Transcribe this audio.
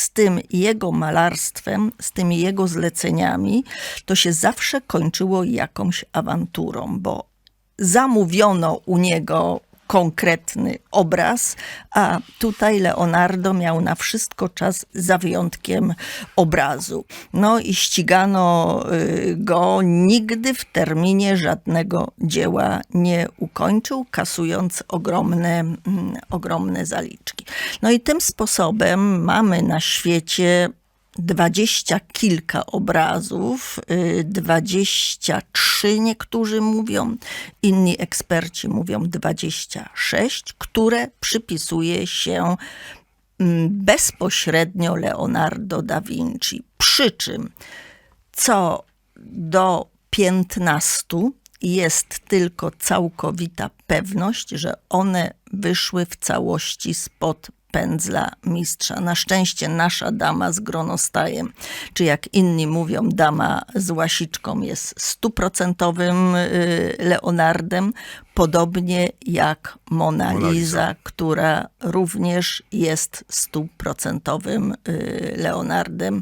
z tym jego malarstwem, z tymi jego zleceniami, to się zawsze kończyło jakąś awanturą, bo zamówiono u niego konkretny obraz, a tutaj Leonardo miał na wszystko czas za wyjątkiem obrazu. No i ścigano y, go, nigdy w terminie żadnego dzieła nie ukończył, kasując ogromne, mm, ogromne zaliczki. No i tym sposobem mamy na świecie dwadzieścia kilka obrazów, y, dwadzieścia trzy niektórzy mówią, inni eksperci mówią dwadzieścia sześć, które przypisuje się mm, bezpośrednio Leonardo da Vinci. Przy czym co do piętnastu jest tylko całkowita pewność, że one wyszły w całości spod pędzla mistrza. Na szczęście nasza dama z gronostajem, czy jak inni mówią, dama z łasiczką jest stuprocentowym y, Leonardem, podobnie jak Mona Mona Lisa. Która również jest stuprocentowym y, Leonardem